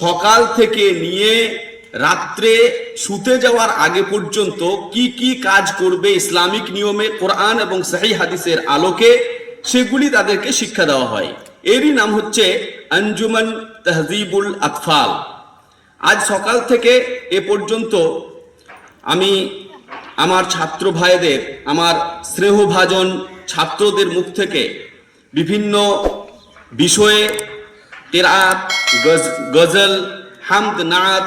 সকাল থেকে নিয়ে রাত্রে শুতে যাওয়ার আগে পর্যন্ত কি কি কাজ করবে ইসলামিক নিয়মে কোরআন এবং সাহি হাদিসের আলোকে, সেগুলি তাদেরকে শিক্ষা দেওয়া হয়। এরই নাম হচ্ছে আঞ্জুমান তাহজিবুল আতফাল। আজ সকাল থেকে এ পর্যন্ত আমি আমার ছাত্র ভাইদের, আমার স্নেহভাজন ছাত্রদের মুখ থেকে বিভিন্ন বিষয়ে তেরাত গজল, হামদ নাথ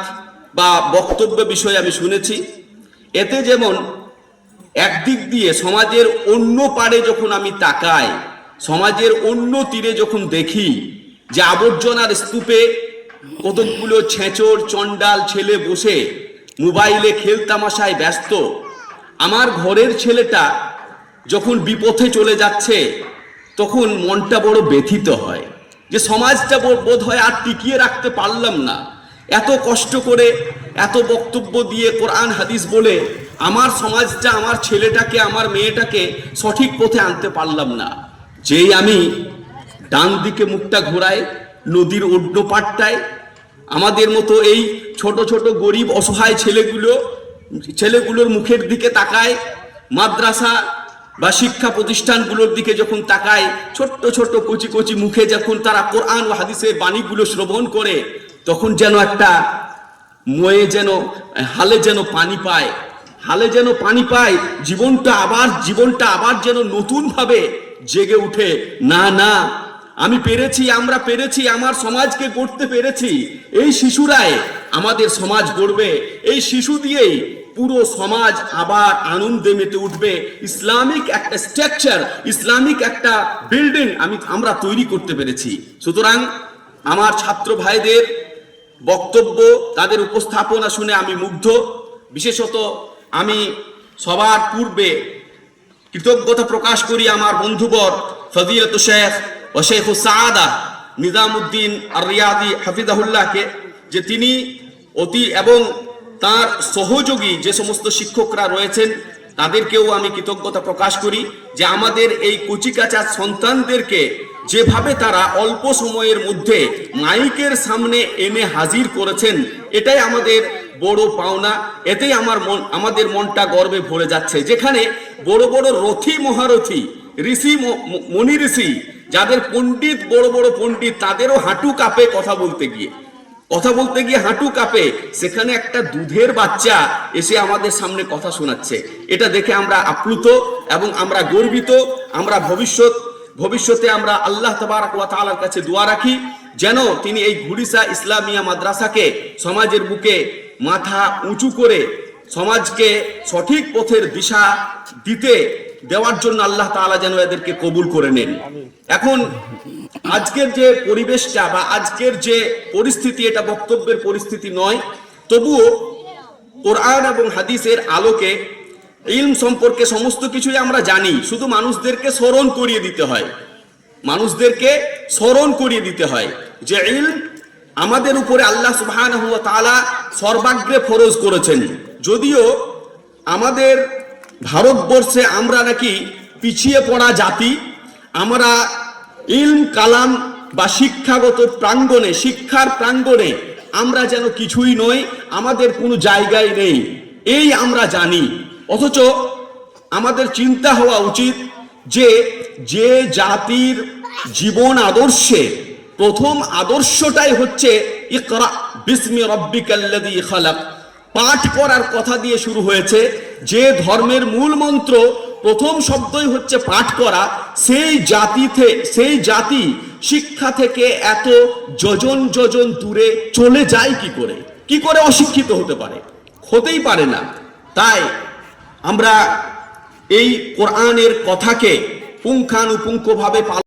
বা বক্তব্য বিষয়ে আমি শুনেছি। এতে যেমন একদিক দিয়ে সমাজের অন্য পারে যখন আমি তাকাই, সমাজের অন্য তীরে যখন দেখি যে আবর্জনার স্তূপে কতকগুলো ছেঁচড়, চণ্ডাল ছেলে বসে মোবাইলে খেলতামাশায় ব্যস্ত, আমার ঘরের ছেলেটা যখন বিপথে চলে যাচ্ছে, তখন মনটা বড় ব্যথিত হয়। যে সমাজটা বোধ- হয় আর টিকিয়ে রাখতে পারলাম না। এত কষ্ট করে, এত বক্তব্য দিয়ে কোরআন, হাদিস বলে আমার সমাজটা, আমার ছেলেটাকে, আমার মেয়েটাকে সঠিক পথে আনতে পারলাম না। যেই আমি ডান দিকে মুখটা ঘোরাই, নদীর অন্য পাটটায় আমাদের মতো এই ছোট ছোট গরিব, অসহায় ছেলেগুলো ছেলেগুলোর মুখের দিকে তাকায় মাদ্রাসা বা শিক্ষা প্রতিষ্ঠানগুলোর দিকে যখন তাকায়, ছোট্ট ছোট্ট কচি কচি মুখে যখন তারা কোরআন ও হাদিসের বাণীগুলো শ্রবণ করে, তখন যেন একটা ময়ে যেন, হালে যেন পানি পায়, হালে যেন পানি পায়, জীবনটা আবার জীবনটা আবার যেন নতুনভাবে জেগে উঠে, না না আমি পেরেছি, আমরা পেরেছি, আমার সমাজকে গড়তে পেরেছি। এই শিশুরাই আমাদের সমাজ গড়বে। এই শিশু দিয়েই পুরো সমাজ আবার আনন্দে মেতে উঠবে। ইসলামিক একটা স্ট্রাকচার, ইসলামিক একটা বিল্ডিং আমি, আমরা তৈরি করতে পেরেছি। সুতরাং আমার ছাত্র ভাইদের বক্তব্য, তাদের উপস্থাপনা শুনে আমি মুগ্ধ। বিশেষত আমি সবার পূর্বে কৃতজ্ঞতা প্রকাশ করি আমার বন্ধুবর ফজিলত শেখ। ও শেখ সাদা নিজামুদ্দিন আর রিয়াদি হাফিজাহুল্লাহকে যে তিনি অতি এবং তার সহযোগী যে সমস্ত শিক্ষকরা রয়েছেন, তাদেরকেও আমি কৃতজ্ঞতা প্রকাশ করি যে আমাদের এই কচিকাচা সন্তানদেরকে যেভাবে তারা অল্প সময়ের মধ্যে মাইকের সামনে এনে হাজির করেছেন, এটাই আমাদের বড় পাওনা, এতেই আমার মন, আমাদের মনটা গর্বে ভরে যাচ্ছে। যেখানে বড় বড় রথী মহারথী, ঋষি ম- ম- মনি ঋষি যাদের পণ্ডিত, বড় বড় পণ্ডিত, তাদেরও হাঁটু কাঁপে কথা বলতে গিয়ে। কথা বলতে গিয়ে হাঁটু কাঁপে। সেখানে একটা দুধের বাচ্চা এসে আমাদের সামনে কথা শোনাচ্ছে। এটা দেখে আমরা আপ্লুত এবং আমরা গর্বিত। আমরা ভবিষ্যৎ, ভবিষ্যতে আমরা আল্লাহ তাআলার কাছে দোয়া রাখি। যেন তিনি এই ঘুরিসা ইসলামিয়া মাদ্রাসাকে সমাজের বুকে মাথা উঁচু করে সমাজকে সঠিক পথের দিশা দিতে দেওয়ার জন্য আল্লাহ তাআলা যেন এদেরকে কবুল করে নেন। এখন আজকের যে পরিবেশটা বা আজকের যে পরিস্থিতি, এটা বক্তব্যের পরিস্থিতি নয়, তবুও কোরআন এবং হাদিসের আলোকে ইলম সম্পর্কে সমস্ত কিছুই আমরা জানি। শুধু মানুষদেরকে স্মরণ করিয়ে দিতে হয়। মানুষদেরকে স্মরণ করিয়ে দিতে হয় যে ইলম আমাদের উপরে আল্লাহ তাআলা সর্বাগ্রে ফরজ করেছেন। যদিও আমাদের ভারতবর্ষে আমরা নাকি পিছিয়ে পড়া জাতি, আমরা ইলম, কালাম বা শিক্ষাগত প্রাঙ্গণে, শিক্ষার প্রাঙ্গণে আমরা যেন কিছুই নই, আমাদের কোনো জায়গায় নেই, এই আমরা জানি। অথচ আমাদের চিন্তা হওয়া উচিত যে যে জাতির জীবন আদর্শে প্রথম আদর্শটাই হচ্ছে ইকরা বিসমি রব্বিকাল্লাযী খালাক। পাঠ করার কথা দিয়ে শুরু হয়েছে। যে ধর্মের মূল মন্ত্র প্রথম শব্দই হচ্ছে পাঠ করা, সেই জাতিতে, সেই জাতি শিক্ষা থেকে এত যজন যজন দূরে চলে যায় কি করে? কি করে অশিক্ষিত হতে পারে? হতেই পারে না। তাই আমরা এই কোরআনের কথাকে পুঙ্খানুপুঙ্খভাবে